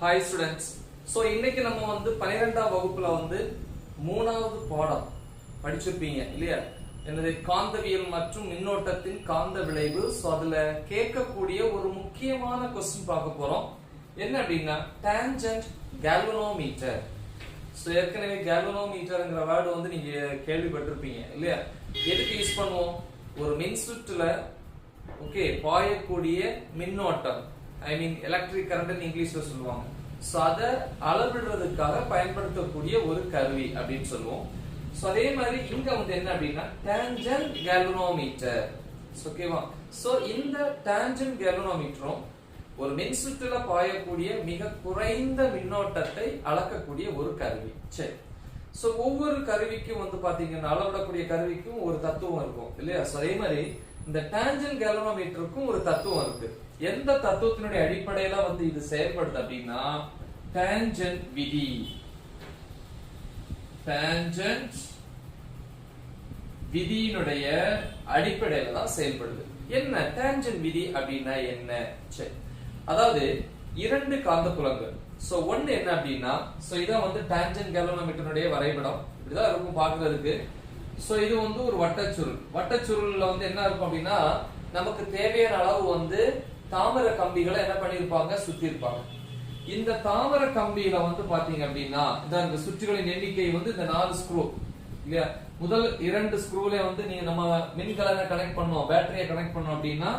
Hi students so இன்னைக்கு நம்ம வந்து பன்னிரெண்டாம் வகுப்புல வந்து மூணாவது பாடம் படிச்சிருப்பீங்க இல்லையா? என்னது காந்தவியல் மற்றும் மின்னோட்டத்தின் காந்த விளைவு. ஸோ அதுல கேட்கக்கூடிய ஒரு முக்கியமான கொஸ்டின் பார்க்க போறோம். என்ன அப்படின்னா டேஞ்சன்ட் கேல்வனோமீட்டர் ஸோ ஏற்கனவே கேல்வனோமீட்டர்ங்கிற வேர்டு வந்து நீங்க கேள்விப்பட்டிருப்பீங்க இல்லையா? எதுக்கு யூஸ் பண்ணுவோம்? ஒரு மின்சுற்றுல ஓகே பாயக்கூடிய மின்னோட்டம். ஐ மீன் எலக்ட்ரிக் கரண்ட் இங்கிலீஷ்ல சொல்லுவாங்க. ஸோ அதை அளவிடுறதுக்காக பயன்படுத்தக்கூடிய ஒரு கருவி அப்படின்னு சொல்லுவோம். ஸோ அதே மாதிரி இங்க வந்து என்ன அப்படின்னா டேஞ்சன் கேலனோமீட்டர் ஓகேவா ஸோ இந்த டேஞ்சன் கேலனோமீட்டரும் ஒரு மின்சுற்றுல பாயக்கூடிய மிக குறைந்த மின்னோட்டத்தை அளக்கக்கூடிய ஒரு கருவி. சரி. ஸோ ஒவ்வொரு கருவிக்கும் வந்து பாத்தீங்கன்னா அளவிடக்கூடிய கருவிக்கும் ஒரு தத்துவம் இருக்கும் இல்லையா? ஸோ அதே மாதிரி இந்த டேஞ்சன் கேலனோமீட்டருக்கும் ஒரு தத்துவம் இருக்கு. எந்த தத்துவத்தினுடைய அடிப்படையில வந்து இது செயல்படுது அப்படின்னா டேஞ்சன்ட் விதி. டேஞ்சன்ட் விதியினுடைய அடிப்படையில தான் செயல்படுது. என்ன? டேஞ்சன்ட் விதி அப்படின்னா என்ன? சரி. அதாவது இரண்டு காந்த புலங்கள் சோ ஒன்னு என்ன அப்படின்னா சோ இதான் வந்து டான்ஜென்ட் கேலோனோமீட்டருடைய வரைபடம். இப்படிதான் இருக்கும் பாக்குறதுக்கு சோ இது வந்து ஒரு வட்டச்சுருள். வட்டச்சுருள்ல வந்து என்ன இருக்கும் அப்படின்னா நமக்கு தேவையான அளவு வந்து தாமர கம்பிகளை என்ன பண்ணிருப்பாங்க சுத்தி இருப்பாங்க இந்த தாமர கம்பியில வந்து பாத்தீங்க அப்படின்னா இந்த சுற்றுகளின் எண்ணிக்கை வந்து இந்த நாலு ஸ்க்ரூ இல்லையா? முதல் இரண்டு ஸ்க்ரூல வந்து நீங்க நம்ம மின்கலனை கனெக்ட் பண்ணோம் பேட்டரியை கனெக்ட் பண்ணோம் அப்படின்னா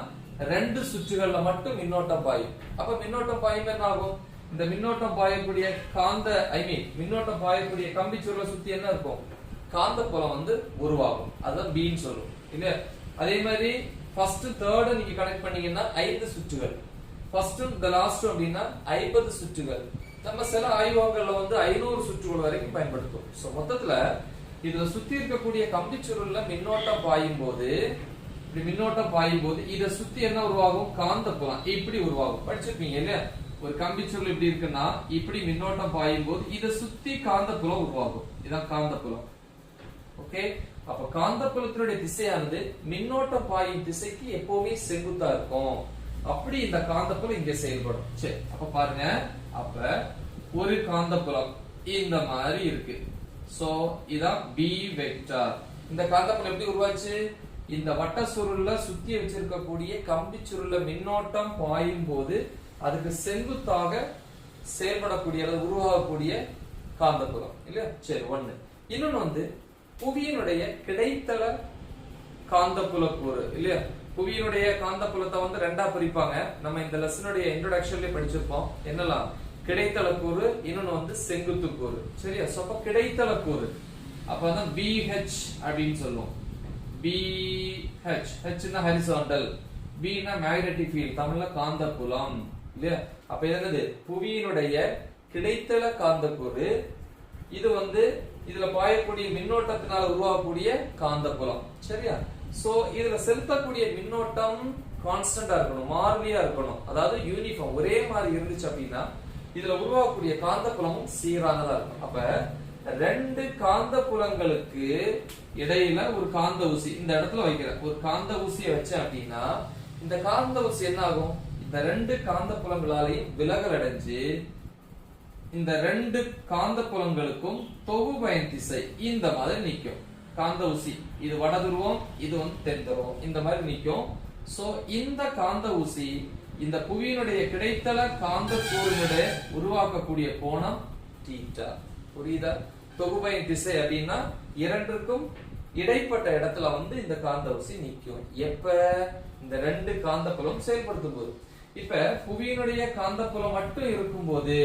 ரெண்டு சுவிட்சுகள்ல மட்டும் மின்னோட்டம் பாயும். அப்ப மின்னோட்டம் பாயும் என்ன ஆகும்? இந்த மின்னோட்டம் பாயக்கூடிய காந்த ஐ மீன் மின்னோட்டம் பாயக்கூடிய கம்பி சுருளை சுத்தி என்ன இருக்கும்? காந்த புலம் வந்து உருவாகும். அதான் பீன்னு சொல்லும் இல்லையா? அதே மாதிரி ஃபர்ஸ்ட் தேர்ட் நீங்க கனெக்ட் பண்ணீங்கன்னா ஐந்து சுற்றுகள். ஃபர்ஸ்டும் இந்த லாஸ்ட் அப்படின்னா ஐம்பது சுற்றுகள். நம்ம சில ஆய்வகங்கள்ல வந்து ஐநூறு சுற்றுகள் வரைக்கும் பயன்படுத்தும் ஸோ மொத்தத்துல இதுல சுத்தி இருக்கக்கூடிய கம்பி சுருள்ல மின்னோட்டம் பாயும் போது இப்படி மின்னோட்டம் பாயும் போது இதை சுத்தி என்ன உருவாகும்? காந்த புலம். இப்படி உருவாகும். படிச்சிருப்பீங்க இல்லையா? ஒரு கம்பி சுருள் இப்படி இருக்குன்னா இப்படி மின்னோட்டம் பாயும் போது இதை சுத்தி காந்த புலம் உருவாகும். இதான் காந்த புலம். ஓகே அப்ப காந்த புலத்தினுடைய திசையானது மின்னோட்டம் பாயும் திசைக்கு எப்பவுமே செங்குத்தா இருக்கும். அப்படி இந்த காந்தப்புலம் இங்க செயல்படும். சரி அப்ப பாருங்க. அப்ப ஒரு காந்தப்புலம் இந்த மாதிரி இருக்கு. சோ இதான் பி வெக்டார் இந்த காந்தப்புலம் எப்படி உருவாச்சு? இந்த வட்ட சுருள்ல சுத்தி வச்சிருக்கக்கூடிய கம்பி சுருள்ல மின்னோட்டம் பாயும் போது அதுக்கு செங்குத்தாக செயல்படக்கூடிய அல்லது உருவாகக்கூடிய காந்தப்புலம். இல்லையா? சரி ஒண்ணு. இன்னொன்னு வந்து புவியினுடைய கிடைத்தள காந்தப்புல கூறு இல்லையா? புவியினுடைய காந்தப்புலத்தை வந்து ரெண்டா பிரிப்பாங்க. நம்ம இந்த லெசனுடைய இன்ட்ரோடக்ஷன்லயே படிச்சிருப்போம். என்னலாம் கிடைத்தல கூறு இன்னொன்னு வந்து செங்குத்து கூறு சரியா? சோ அப்ப கிடைத்தள கூறு அப்பதான் பிஹெச் அப்படின்னு சொல்லுவோம். பிஹெச் ஹெச்னா ஹரிசாண்டல் பினா மேக்னெட்டிக் ஃபீல்ட் தமிழ்ல காந்தப்புலம் இல்லையா? அப்ப என்னது? புவியினுடைய கிடைத்தல காந்தக்கூறு இது வந்து இதுல பாயக்கூடிய மின்னோட்டத்தினால உருவாகக்கூடிய காந்தப்புலம். சரியா? சோ இதுல செலுத்தக்கூடிய மின்னோட்டம் கான்ஸ்டன்டா இருக்கணும் மாறிலியா இருக்கணும். அதாவது யூனிஃபார்ம் ஒரே மாதிரி இருந்துச்சு அப்படின்னா இதுல உருவாகக்கூடிய காந்தப்புலமும் சீரானதா இருக்கும் அப்ப ரெண்டு காந்த புலங்களுக்கு இடையில ஒரு காந்த ஊசி இந்த இடத்துல வைக்கிறேன். ஒரு காந்த ஊசியை வச்சேன் அப்படின்னா இந்த காந்த ஊசி என்ன ஆகும் இந்த ரெண்டு காந்த புலங்களாலையும் விலகல் அடைஞ்சு இந்த ரெண்டு காந்த புலங்களுக்கும் தொகுபயன் திசை இந்த மாதிரி நிக்கும் காந்த ஊசி இது வட துருவம் இது வந்து தென் துருவம் இந்த மாதிரி நிக்கும் சோ இந்த காந்த ஊசி இந்த புவியினுடைய கிடைத்தல காந்த கூறினுடைய உருவாக்கக்கூடிய கோணம் தீட்டா. புரியுதா? தொகுபயன் திசை அப்படின்னா இரண்டுக்கும் இடைப்பட்ட இடத்துல வந்து இந்த காந்த ஊசி நிக்கும் எப்ப? இந்த ரெண்டு காந்த புலம் செயல்படுத்தும் போது இப்ப புவியினுடைய காந்த புலம் மட்டும் இருக்கும்போது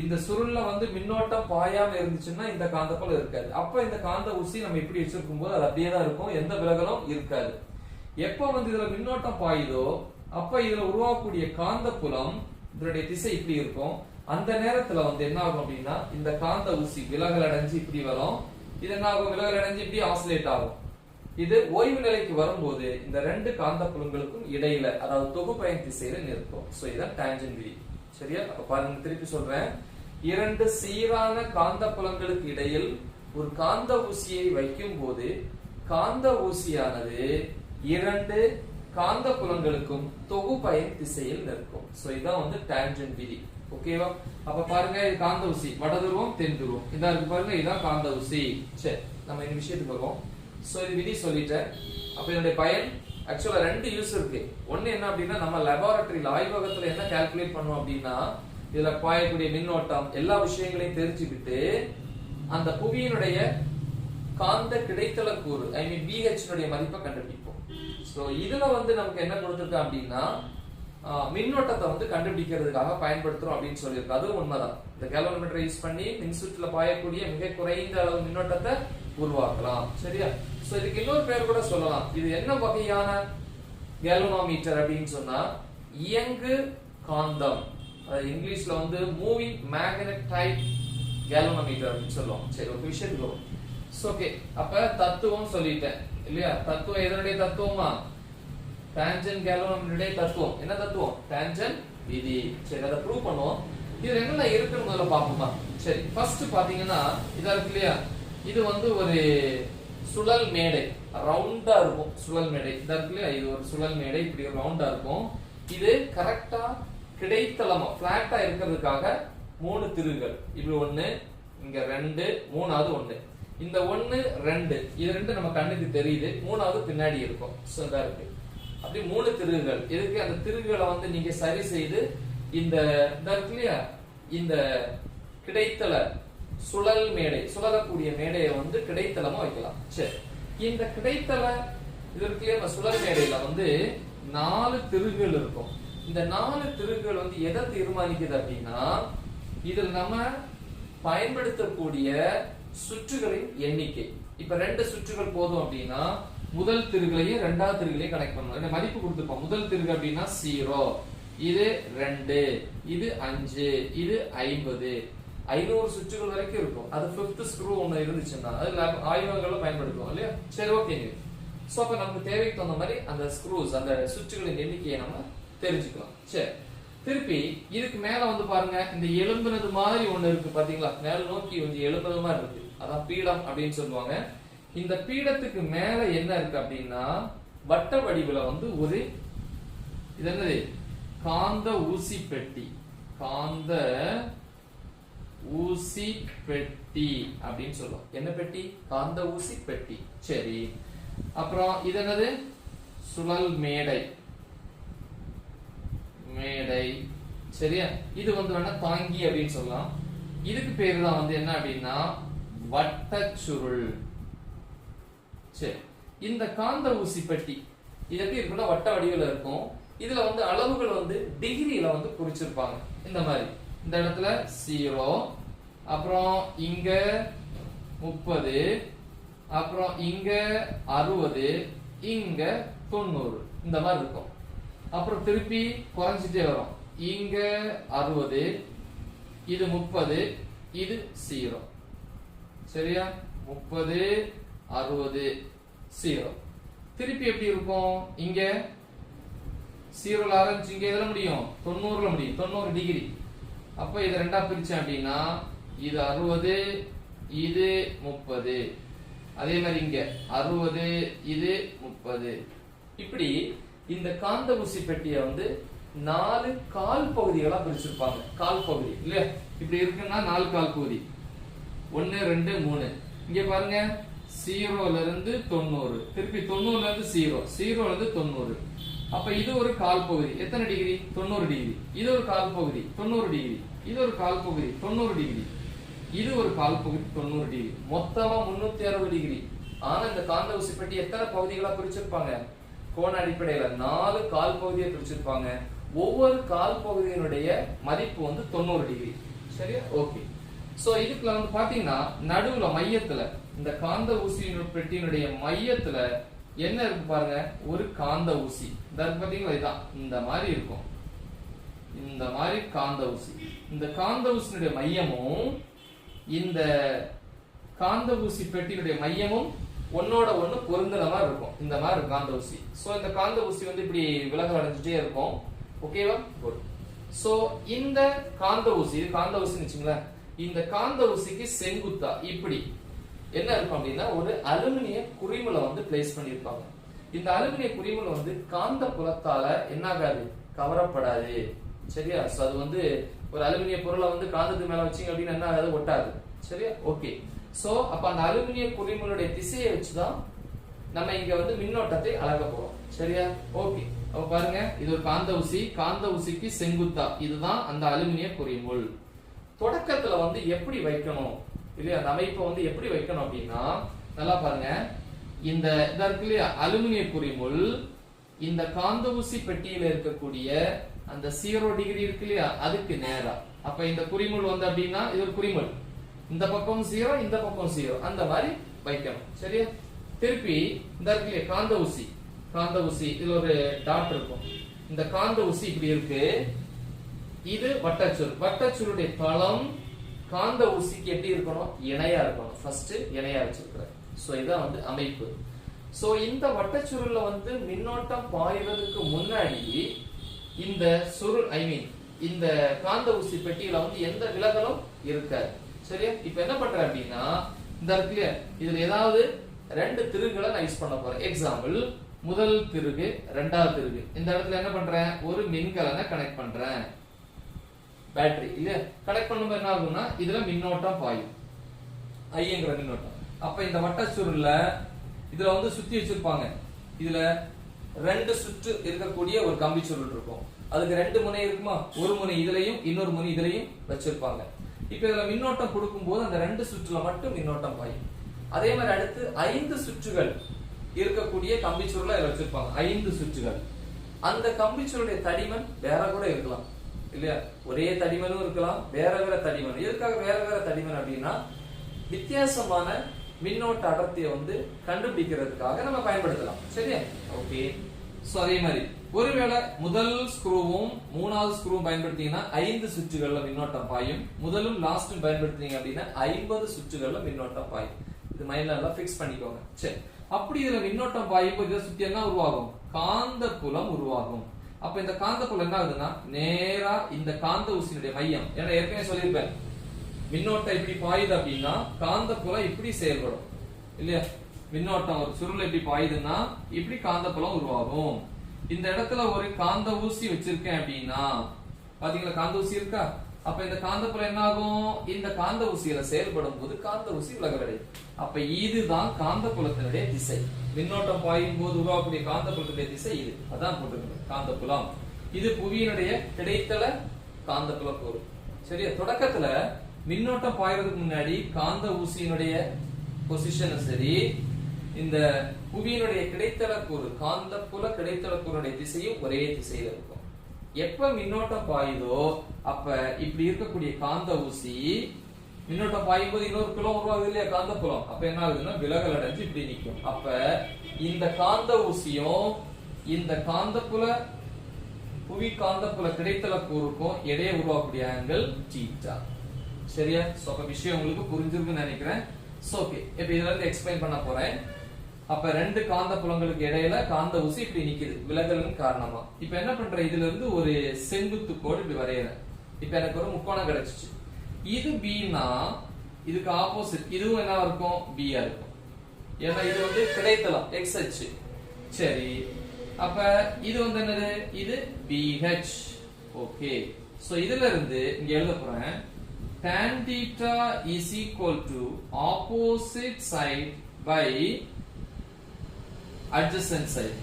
இந்த சுருள்ல வந்து மின்னோட்டம் பாயாம இருந்துச்சுன்னா இந்த காந்தப்புலம் இருக்காது. அப்ப இந்த காந்த ஊசி நம்ம இப்படி வச்சிருக்கும் போது அது அப்படியே தான் இருக்கும். எந்த விலகலும் இருக்காது. எப்ப வந்து இதுல மின்னோட்டம் பாயுதோ அப்ப இதுல உருவாகக்கூடிய காந்தப்புலம் இதனுடைய திசை இப்படி இருக்கும். அந்த நேரத்துல வந்து என்ன ஆகும் அப்படின்னா இந்த காந்த ஊசி விலகல் அடைஞ்சு இப்படி வரும். இது என்ன ஆகும்? விலகல் அடைஞ்சு இப்படி ஆசிலேட் ஆகும். இது ஓய்வு நிலைக்கு வரும்போது இந்த ரெண்டு காந்த புலங்களுக்கும் இடையில அதாவது தொகுப்பயன் திசையில நிற்கும். சோ இதான் டான்ஜென்ட் விதி சரியா? அப்ப பாருங்க திருப்பி சொல்றேன். இரண்டு சீரான காந்த புலங்களுக்கு இடையில் ஒரு காந்த ஊசியை வைக்கும் போது காந்த ஊசியானது இரண்டு காந்த புலங்களுக்கும் தொகுப்பயன் திசையில் நிற்கும். சோ இதான் வந்து டேஞ்சன் விதி. ஓகேவா அப்ப பாருங்க இது காந்த ஊசி. வட துருவம் தென் துருவம் இதா இருக்கு பாருங்க இதான் காந்த ஊசி. சரி நம்ம இந்த விஷயத்துக்கு வருவோம். சோ இது விதி சொல்லிட்டேன். அப்ப இதனுடைய பயன்? ஆக்சுவலாக ரெண்டு யூஸ் இருக்கு. ஒன்று என்ன அப்படின்னா நம்ம லெபார்டரியில் ஆய்வகத்தில் என்ன கால்குலேட் பண்ணுவோம் அப்படின்னா இதுல பாயக்கூடிய மின்னோட்டம் எல்லா விஷயங்களையும் தெரிஞ்சுக்கிட்டு அந்த புவியினுடைய காந்த கிடைத்தல கூறு ஐ மீன் பிஹெச்னுடைய மதிப்பை கண்டுபிடிப்போம். ஸோ இதுல வந்து நமக்கு என்ன கொடுத்துருக்கோம் அப்படின்னா மின்னோட்டத்தை வந்து கண்டுபிடிக்கிறதுக்காக பயன்படுத்துறோம் அப்படின்னு சொல்லியிருக்கு. அதுவும் உண்மைதான். இந்த கேலோமீட்டரை யூஸ் பண்ணி மின்சுற்றில் பாயக்கூடிய மிக குறைந்த அளவு மின்னோட்டத்தை உருவாக்கலாம். சரியா? சோ இதுக்கு இன்னொரு பேர் கூட சொல்லலாம். இது என்ன வகையான கேலோனோமீட்டர் அப்படின்னு சொன்னா இயங்கு காந்தம். அது இங்கிலீஷ்ல வந்து மூவிங் மேக்னெட் டைப் கேலோனோமீட்டர் அப்படின்னு சொல்லுவோம் சரி ஒரு விஷயத்துக்கு வரும் ஓகே அப்ப தத்துவம் சொல்லிட்டேன். இல்லையா? தத்துவம் எதனுடைய தத்துவமா? டான்ஜென்ட் கேலோனோமீட்டருடைய தத்துவம். என்ன தத்துவம்? டான்ஜென்ட் விதி. சரி அதை ப்ரூவ் பண்ணுவோம். இது என்னென்ன இருக்குன்னு முதல்ல பார்ப்போமா? சரி ஃபர்ஸ்ட் பாத்தீங்கன்னா இதா இருக்கு இல்லையா? இது வந்து ஒரு சுழல் மேடை ரவுண்டா இருக்கும். சுழல் மேடை. இந்த இடத்துல இது ஒரு சுழல் மேடை இப்படி ரவுண்டா இருக்கும். இது கரெக்டா கிடைத்தளமா பிளாட்டா இருக்கிறதுக்காக மூணு திருகுகள். இப்படி ஒண்ணு இங்க ரெண்டு மூணாவது ஒண்ணு. இந்த ஒண்ணு ரெண்டு இது ரெண்டு நம்ம கண்ணுக்கு தெரியுது. மூணாவது பின்னாடி இருக்கும். சோ இதா இருக்கு. அப்படி மூணு திருகுகள். இதுக்கு அந்த திருகுகளை வந்து நீங்க சரி செய்து இந்த இதா இருக்கு இந்த கிடைத்தல சுழல் மேடை சுழலக்கூடிய மேடையை வந்து கிடைத்தளமா வைக்கலாம். சரி. இந்த கிடைத்தள இது நம்ம சுழல் மேடையில வந்து நாலு திருகுகள் இருக்கும். இந்த நாலு திருகுகள் வந்து எதை தீர்மானிக்குது அப்படின்னா இதில் நம்ம பயன்படுத்தக்கூடிய சுற்றுகளின் எண்ணிக்கை. இப்ப ரெண்டு சுற்றுகள் போதும் அப்படின்னா முதல் திருகளையும் ரெண்டாவது திருகளையும் கனெக்ட் பண்ணணும். என்ன மதிப்பு கொடுத்துருப்போம். முதல் திருகு அப்படின்னா ஜீரோ இது ரெண்டு. இது அஞ்சு. இது ஐம்பது. ஐநூறு சுவிட்சுகள் வரைக்கும் இருக்கும். அது பிப்த் ஸ்க்ரூ ஒன்று இருந்துச்சுன்னா அது lab பயன்படுத்துவோம் இல்லையா? சரி ஓகேங்க ஸோ அப்போ நமக்கு தேவைக்கு தகுந்த மாதிரி அந்த ஸ்க்ரூஸ் அந்த சுவிட்சுகளின் எண்ணிக்கையை நம்ம தெரிஞ்சுக்கலாம். சரி. திருப்பி இதுக்கு மேல வந்து பாருங்க இந்த எலும்புனது மாதிரி ஒண்ணு இருக்கு பாத்தீங்களா? மேல நோக்கி கொஞ்சம் எலும்புனது மாதிரி இருக்கு. அதான் பீடம் அப்படின்னு சொல்லுவாங்க. இந்த பீடத்துக்கு மேல என்ன இருக்கு அப்படின்னா வட்ட வடிவுல வந்து ஒரு இது என்னது? காந்த ஊசி பெட்டி. காந்த ஊசி பெட்டி அப்படின்னு சொல்லுவோம். என்ன பெட்டி? காந்த ஊசி பெட்டி. சரி. அப்புறம் இது என்னது? சுழல் மேடை. மேடை. சரியா? இது வந்து வேணா தாங்கி அப்படின்னு சொல்லலாம். இதுக்கு பேர் தான் வந்து என்ன அப்படின்னா வட்டச்சுருள். சரி. இந்த காந்த ஊசி பெட்டி இது எப்படி இருக்குன்னா வட்ட வடிவில் இருக்கும். இதுல வந்து அளவுகள் வந்து டிகிரியில வந்து குறிச்சிருப்பாங்க. இந்த மாதிரி. இந்த இடத்துல ஜீரோ அப்புறம் இங்க முப்பது அப்புறம் இங்க அறுபது இங்க தொண்ணூறு. இந்த மாதிரி இருக்கும். அப்புறம் திருப்பி குறைஞ்சிட்டே வரும். இங்க அறுபது இது முப்பது இது ஜீரோ சரியா? முப்பது அறுபது ஜீரோ திருப்பி எப்படி இருக்கும்? இங்க ஜீரோல ஆரம்பிச்சு இங்க எதுல முடியும்? தொண்ணூறுல முடியும். தொண்ணூறு டிகிரி அப்ப இது ரெண்டா பிரிச்சேன் அப்படின்னா இது அறுபது இது முப்பது. அதே மாதிரி இங்க அறுபது இது முப்பது. இப்படி இந்த காந்த ஊசி பெட்டியை வந்து நாலு கால் பகுதிகளா பிரிச்சிருப்பாங்க. கால் பகுதி இல்லையா? இப்படி இருக்குன்னா நாலு கால் பகுதி. ஒன்னு ரெண்டு மூணு. இங்க பாருங்க ஜீரோல இருந்து தொண்ணூறு. திருப்பி தொண்ணூறுல இருந்து ஜீரோ ஜீரோல இருந்து தொண்ணூறு. அப்ப இது ஒரு கால் பகுதி. எத்தனை டிகிரி? தொண்ணூறு டிகிரி. இது ஒரு கால் பகுதி. தொண்ணூறு டிகிரி. இது ஒரு கால் பகுதி. தொண்ணூறு டிகிரி. இது ஒரு கால் பகுதி. தொண்ணூறு டிகிரி. மொத்தமா முன்னூத்தி அறுபது டிகிரி. ஆனா இந்த காந்த ஊசி பெட்டி எத்தனை பகுதிகளா பிரிச்சிருப்பாங்க? கோண அடிப்படையில நாலு கால் பகுதியை பிரிச்சிருப்பாங்க. ஒவ்வொரு கால் பகுதியினுடைய மதிப்பு வந்து தொண்ணூறு டிகிரி. சரியா? ஓகே. சோ இதுக்குள்ள வந்து பாத்தீங்கன்னா நடுவுல மையத்துல இந்த காந்த ஊசி பெட்டியினுடைய மையத்துல என்ன இருக்கு பாருங்க? ஒரு காந்த ஊசி. இந்த இதுதான் இந்த மாதிரி இருக்கும். இந்த மாதிரி காந்த ஊசி. இந்த காந்த ஊசியினுடைய மையமும் இந்த காந்த ஊசி பெட்டியினுடைய மையமும் ஒன்னோட ஒண்ணு பொருந்துற மாதிரி இருக்கும். இந்த மாதிரி இருக்கும் காந்த ஊசி. சோ இந்த காந்த ஊசி வந்து இப்படி விலகல் அடைஞ்சிட்டே இருக்கும். ஓகேவா குட் சோ இந்த காந்த ஊசி இது காந்த ஊசின்னு வச்சுங்களேன். இந்த காந்த ஊசிக்கு செங்குத்தா? இப்படி. என்ன இருக்கும் அப்படின்னா ஒரு அலுமினிய குறிமுலை வந்து பிளேஸ் பண்ணியிருப்பாங்க. இந்த அலுமினிய குறிமுலை வந்து காந்த புலத்தால என்ன ஆகாது? கவரப்படாது. சரியா? ஸோ அது வந்து ஒரு அலுமினிய பொருளை வந்து காந்தத்து மேல வச்சீங்க அப்படின்னு என்ன ஆகாது? ஒட்டாது. சரியா? ஓகே சோ அப்ப அந்த அலுமினிய குறிமுளுடைய திசையை வச்சுதான் நம்ம இங்க வந்து மின்னோட்டத்தை அளக்க போறோம். சரியா? ஓகே அப்ப பாருங்க இது ஒரு காந்த ஊசி. காந்த ஊசிக்கு செங்குத்தா. இதுதான் அந்த அலுமினிய குறிமுள் தொடக்கத்துல வந்து எப்படி வைக்கணும்? இல்லையா? அந்த அமைப்பை வந்து எப்படி வைக்கணும் அப்படின்னா நல்லா பாருங்க. இந்த இதா இருக்கு இல்லையா? அலுமினிய குறிமுள் இந்த காந்த ஊசி பெட்டியில இருக்கக்கூடிய அந்த சீரோ டிகிரி இருக்கு இல்லையா? அதுக்கு நேரா. அப்ப இந்த குறிமுள் வந்து அப்படின்னா இது ஒரு குறிமுள். இந்த பக்கம் சீரோ இந்த பக்கம் சீரோ அந்த மாதிரி வைக்கணும். சரியா? திருப்பி இந்த இருக்கு இல்லையா? காந்த ஊசி காந்த ஊசி இதுல ஒரு டாட் இருக்கும். இந்த காந்த ஊசி இப்படி இருக்கு. இது வட்டச்சுருள் வட்டச்சுருடைய தளம் காந்த ஊசிக்கு எப்படி இருக்கணும் இணையா இருக்கணும். ஃபர்ஸ்ட் இணையா வச்சிருக்கிறேன் சோ இதான் வந்து அமைப்பு. சோ இந்த வட்டச்சுருள்ல வந்து மின்னோட்டம் பாய்வதற்கு முன்னாடி இந்த சுருள் ஐ மீன் இந்த காந்த ஊசி பெட்டியில வந்து எந்த விலகலும் இருக்காது. சரியா? இப்ப என்ன பண்றேன் அப்படின்னா இந்த இடத்துல இதுல ஏதாவது ரெண்டு திருகுகளை நான் யூஸ் பண்ண போறேன். எக்ஸாம்பிள் முதல் திருகு ரெண்டாவது திருகு. இந்த இடத்துல என்ன பண்றேன்? ஒரு மின்கலனை கனெக்ட் பண்றேன். பேட்டரி இல்லையா? கனெக்ட் பண்ணும்போது என்ன ஆகும்னா இதுல மின்னோட்டம் பாயும். ஐங்கிற மின்னோட்டம். அப்ப இந்த வட்ட சுருள்ல இதுல வந்து சுத்தி வச்சிருப்பாங்க. இதுல ரெண்டு சுற்று இருக்கக்கூடிய ஒரு கம்பி சுருள் இருக்கும். அதுக்கு ரெண்டு முனை இருக்குமா? ஒரு முனை இதுலயும் இன்னொரு முனை இதுலயும் வச்சிருப்பாங்க. இப்ப இதுல மின்னோட்டம் கொடுக்கும்போது அந்த ரெண்டு சுற்றுல மட்டும் மின்னோட்டம் பாயும். அதே மாதிரி அடுத்து ஐந்து சுற்றுகள் இருக்கக்கூடிய கம்பி சுருளை வச்சிருப்பாங்க. ஐந்து சுற்றுகள். அந்த கம்பி சுருளுடைய தடிமன் வேற கூட இருக்கலாம். இல்லையா? ஒரே தடிமனும் இருக்கலாம் வேற வேற தடிமன். எதுக்காக வேற வேற தடிமன் அப்படின்னா வித்தியாசமான மின்னோட்ட அடர்த்தியை வந்து கண்டுபிடிக்கிறதுக்காக நம்ம பயன்படுத்தலாம். சரியா? ஓகே சோ அதே மாதிரி ஒருவேளை முதல் ஸ்க்ரூவும் மூணாவது ஸ்க்ரூவும் பயன்படுத்தீங்கன்னா ஐந்து சுற்றுகள்ல மின்னோட்டம் பாயும். முதலும் லாஸ்டும் பயன்படுத்தினீங்க அப்படின்னா ஐம்பது சுற்றுகள்ல மின்னோட்டம் பாயும். இது மைண்ட்ல நல்லா ஃபிக்ஸ் பண்ணிக்கோங்க. சரி. அப்படி இதுல மின்னோட்டம் பாயும் போது இதை சுத்தி என்ன உருவாகும்? காந்த புலம் உருவாகும். அப்ப இந்த காந்தப்புலம் என்ன ஆகுதுன்னா நேரா இந்த காந்த ஊசியினுடைய மையம். ஏன்னா ஏற்கனவே சொல்லியிருப்பேன். மின்னோட்டம் இப்படி பாயுது அப்படின்னா காந்தப்புலம் இப்படி செயல்படும். இல்லையா? மின்னோட்டம் ஒரு சுருள் எப்படி பாயுதுன்னா இப்படி காந்தப்புலம் உருவாகும். இந்த இடத்துல ஒரு காந்த ஊசி வச்சிருக்கேன் அப்படின்னா பாத்தீங்களா காந்த ஊசி இருக்கா? அப்ப இந்த காந்த என்ன ஆகும் இந்த காந்த ஊசியில செயல்படும் போது காந்த ஊசி விலகலடையும் அப்ப இதுதான் காந்த புலத்தினுடைய திசை. மின்னோட்டம் பாயும் போது உருவாக்கக்கூடிய காந்த புலத்தினுடைய திசை இது. அதான் போட்டுக்கணும் காந்த புலம் இது புவியினுடைய கிடைத்தல காந்த புல கூறு. சரியா? தொடக்கத்துல மின்னோட்டம் பாயறதுக்கு முன்னாடி காந்த ஊசியினுடைய பொசிஷன் சரி இந்த புவியினுடைய கிடைத்தல கூறு காந்த புல கிடைத்தல கூறுடைய திசையும் ஒரே திசையில இருக்கும். எப்ப மின்னோட்டம் பாயுதோ அப்ப இப்படி இருக்கக்கூடிய காந்த ஊசி மின்னோட்டம் பாயும் போது இன்னொரு புலம் உருவாகுது இல்லையா? காந்த புலம் அப்ப என்ன ஆகுதுன்னா விலகல் அடைஞ்சு இப்படி நிக்கும் அப்ப இந்த காந்த ஊசியும் இந்த காந்த புல புவி காந்த புல கிடைத்தல கூறுக்கும் இடையே உருவாக்கக்கூடிய ஆங்கிள் தீட்டா சரியா? சோ விஷயம் உங்களுக்கு புரிஞ்சிருக்குன்னு நினைக்கிறேன். சோ ஓகே இப்போ இதுல இருந்து எக்ஸ்பிளைன் பண்ண போறேன். அப்ப ரெண்டு காந்த புலங்களுக்கு இடையில காந்த ஊசி இப்படி நிக்குது விலகலின் காரணமா. இப்ப என்ன பண்ற? இதுல இருந்து ஒரு செங்குத்து கோடு இப்படி வரையறேன் இப்ப எனக்கு ஒரு முக்கோணம் கிடைச்சிச்சு. இது பின்னா இதுக்கு ஆப்போசிட் இதுவும் என்ன இருக்கும்? பியா இருக்கும். ஏன்னா இது வந்து கிடைத்தலாம் எக்ஸ் அச்சு. சரி. அப்ப இது வந்து என்னது? இது பிஹெச் ஓகே சோ இதுல இருந்து இங்க எழுத போறேன். Tan theta is equal to opposite side by adjacent side.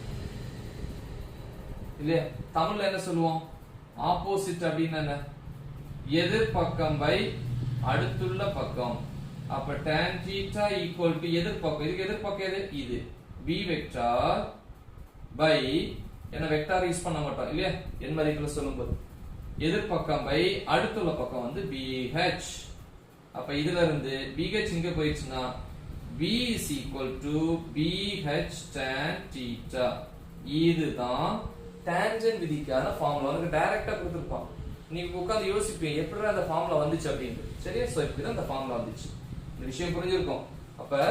இல்லையா தமிழ்ல என்ன சொல்லுவோம்? ஆப்போசிட் அப்படின்னு என்ன? எதிர் பக்கம் பை அடுத்துள்ள பக்கம். அப்ப tan theta equal to எதிர் பக்கம் இதுக்கு எதிர் பக்கம் எது? இது. B வெக்டார் பை என்ன வெக்டார் யூஸ் பண்ண மாட்டோம் இல்லையா? என் மதிப்புல சொல்லும்போது. எதிர்பக்கம் பை அடுத்துள்ள பக்கம் வந்து BH அப்ப இதுல இருந்து BH இங்க போயிடுச்சுன்னா B is equal to BH tan theta. இதுதான் டேஞ்சன் விதிக்கான ஃபார்முலா உனக்கு டைரக்டா கொடுத்துருப்பான் நீ உட்காந்து யோசிப்பீங்க எப்படி அந்த ஃபார்முலா வந்துச்சு அப்படின்னு. சரியா? சோ இப்படிதான் அந்த ஃபார்முலா வந்துச்சு. இந்த விஷயம் புரிஞ்சிருக்கும். அப்ப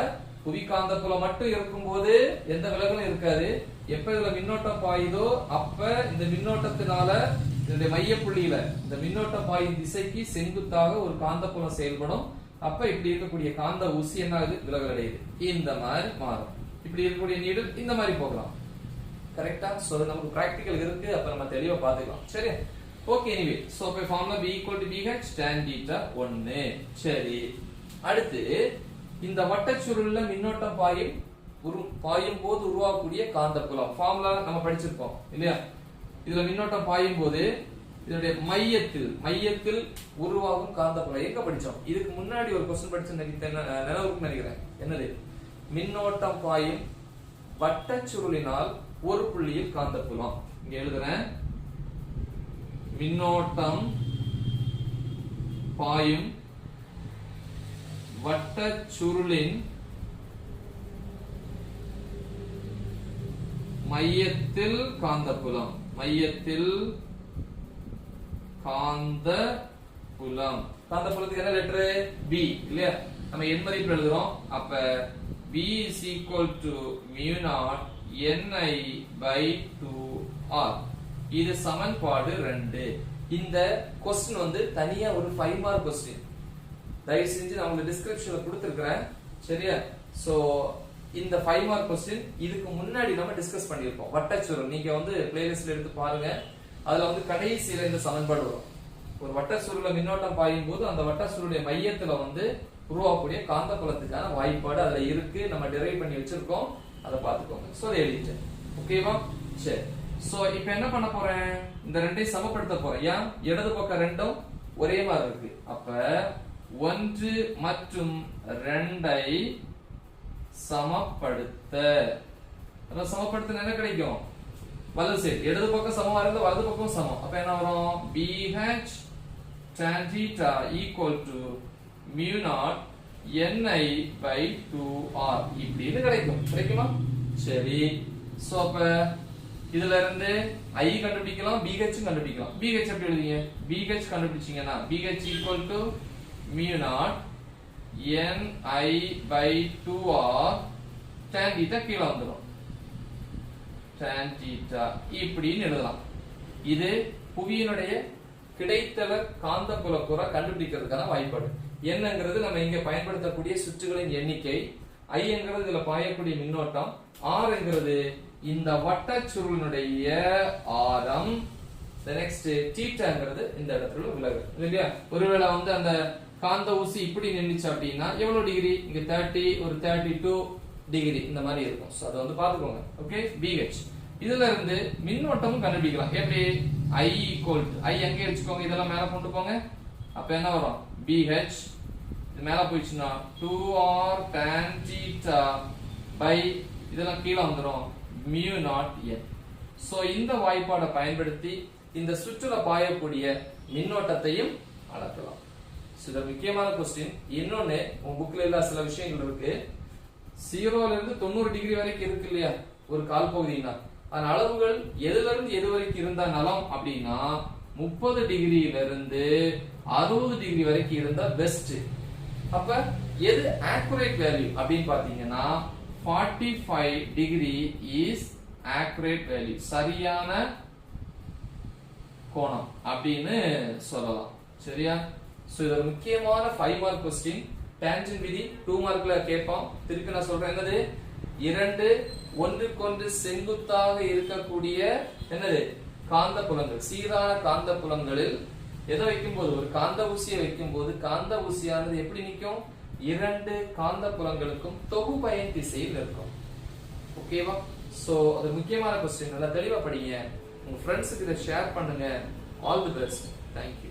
புவிக்காந்த புலம் மட்டும் இருக்கும்போது எந்த விலகலும் இருக்காது. எப்ப இதுல மின்னோட்டம் பாயுதோ அப்ப இந்த மின்னோட்டத்தினால இதனுடைய மையப்புள்ளியில இந்த மின்னோட்டம் பாயும் திசைக்கு செங்குத்தாக ஒரு காந்தப்புலம் செயல்படும். அப்ப இப்படி இருக்கக்கூடிய காந்த ஊசி என்ன ஆகுது? விலகல் அடையுது இந்த மாதிரி மாறும். இப்படி இருக்கக்கூடிய நீடில் இந்த மாதிரி போகலாம். கரெக்டா சோ நமக்கு பிராக்டிக்கல் இருக்கு. அப்ப நம்ம தெளிவா பாத்துக்கலாம் சரி ஓகே எனிவே சோ இப்ப formula b equal to bh tan theta 1 சரி. அடுத்து இந்த வட்டச்சுருள்ல மின்னோட்டம் பாயும் உரு பாயும் போது உருவாகக்கூடிய காந்தப்புலம். ஃபார்முலா நம்ம படிச்சிருக்கோம் இல்லையா? இதுல மின்னோட்டம் பாயும் போது இதனுடைய மையத்தில் மையத்தில் உருவாகும் காந்தப்புலம் எங்க படிச்சோம்? இதுக்கு முன்னாடி ஒரு கொஸ்டின் படிச்சு நினைவுக்கு நினைக்கிறேன். என்னது? மின்னோட்டம் பாயும் வட்டச்சுருளினால் ஒரு புள்ளியில் காந்தப்புலம் இங்க எழுதுறேன். மின்னோட்டம் பாயும் வட்டச்சுருளின் மையத்தில் காந்தப்புலம் மையத்தில் காந்த புலம் காந்த புலத்துக்கு என்ன லெட்டர் பி இல்லையா? நம்ம என் மதிப்பு எழுதுறோம். அப்ப B is equal to mu naught NI by two R இது சமன்பாடு ரெண்டு. இந்த கொஸ்டின் வந்து தனியா ஒரு ஃபைவ் மார்க் கொஸ்டின் தயவு செஞ்சு நான் உங்களுக்கு டிஸ்கிரிப்ஷன்ல கொடுத்துருக்கிறேன். சரியா? சோ இந்த ஃபைவ் மார்க் கொஸ்டின் இதுக்கு முன்னாடி நம்ம டிஸ்கஸ் பண்ணியிருக்கோம். வட்டச்சுரம். நீங்க வந்து பிளேலிஸ்ட்ல எடுத்து பாருங்க. அதுல வந்து கடைசியில இந்த சமன்பாடு வரும். ஒரு வட்டச்சுருள மின்னோட்டம் பாயும் போது அந்த வட்டச்சுருளுடைய மையத்துல வந்து உருவாக்கக்கூடிய காந்த புலத்துக்கான வாய்ப்பாடு அதுல இருக்கு. நம்ம டிரைவ் பண்ணி வச்சிருக்கோம். அதை பார்த்துக்கோங்க. சோ அதை எழுதிட்டேன் ஓகேவா சரி. சோ இப்போ என்ன பண்ண போறேன்? இந்த ரெண்டையும் சமப்படுத்த போறேன். ஏன்? இடது பக்கம் ரெண்டும் ஒரே மாதிரி இருக்கு. அப்ப ஒன்று மற்றும் ரெண்டை சமப்படுத்த. சமப்படுத்த என்ன கிடைக்கும்? வலது சைடு இடது பக்கம் சமமா இருந்தா வலது பக்கம் சமம். அப்ப என்ன வரும்? Bh tan theta equal to mu naught ni by 2r இப்படின்னு கிடைக்கும். கிடைக்குமா? சரி. சோ அப்ப இதுல இருந்து i கண்டுபிடிக்கலாம் bh ம் கண்டுபிடிக்கலாம். Bh எப்படி எழுதுவீங்க? Bh கண்டுபிடிச்சீங்கன்னா bh equal to mu naught ni by 2r tan theta கீழே வந்துரும். Tan theta இப்படின்னு எழுதலாம். இது புவியினுடைய கிடைத்தல காந்தப்புல கூற கண்டுபிடிக்கிறதுக்கான வாய்ப்பாடு. என்னங்கிறது நம்ம இங்க பயன்படுத்தக்கூடிய சுற்றுகளின் எண்ணிக்கை ஐங்கிறது இதுல பாயக்கூடிய மின்னோட்டம் ஆறுங்கிறது இந்த வட்ட சுருளினுடைய ஆரம் நெக்ஸ்ட் தீட்டாங்கிறது இந்த இடத்துல விலகு. இல்லையா? ஒருவேளை வந்து அந்த காந்த ஊசி இப்படி நின்றுச்சு அப்படின்னா எவ்வளவு டிகிரி இங்க தேர்ட்டி ஒரு தேர்ட்டி டூ டிகிரி இந்த மாதிரி இருக்கும். ஸோ அதை வந்து பார்த்துக்கோங்க. ஓகே பிஹெச் இதுல இருந்து மின்னோட்டமும் கண்டுபிடிக்கலாம். எப்படி? ஐ ஈக்குவல் ஐ எங்க வச்சுக்கோங்க? இதெல்லாம் மேல கொண்டு போங்க. அப்ப என்ன வரும்? பிஹெச் இது மேல போயிடுச்சுன்னா two R tan theta by இதெல்லாம் கீழே வந்துடும் மியூ நாட் என் ஸோ இந்த வாய்ப்பாடை பயன்படுத்தி இந்த சுற்றுல பாயக்கூடிய மின்னோட்டத்தையும் அளக்கலாம். So, இது முக்கியமான கொஸ்டின் இன்னொன்னு உங்கள் புக்ல எல்லா சில விஷயங்கள் இருக்கு. ஜீரோல இருந்து தொண்ணூறு டிகிரி வரைக்கும் இருக்கு இல்லையா? ஒரு கால் பகுதினா. அதன் அளவுகள் எதுல இருந்து எது வரைக்கும் இருந்தா நலம் அப்படின்னா முப்பது டிகிரியில இருந்து அறுபது டிகிரி வரைக்கும் இருந்தா பெஸ்ட் அப்ப எது ஆக்குரேட் வேல்யூ அப்படின்னு பாத்தீங்கன்னா 45 five degree is accurate value சரியான கோணம் அப்படின்னு சொல்லலாம். சரியா? சோ இது ஒரு முக்கியமான ஃபைவ் மார்க் கொஸ்டின் டேஞ்சன் விதி டூ மார்க்ல கேட்போம். திருப்பி நான் சொல்றேன் என்னது? இரண்டு ஒன்றுக்கொன்று செங்குத்தாக இருக்கக்கூடிய என்னது? காந்த புலங்கள். சீரான காந்த புலங்களில் எதை வைக்கும்போது? ஒரு காந்த ஊசியை வைக்கும்போது காந்த ஊசியானது எப்படி நிற்கும்? இரண்டு காந்த புலங்களுக்கும் தொகுபயன் திசையில் இருக்கும். ஓகேவா ஸோ அது முக்கியமான கொஸ்டின் நல்லா தெளிவாக படிங்க. உங்க ஃப்ரெண்ட்ஸுக்கு இதை ஷேர் பண்ணுங்க. All the best thank you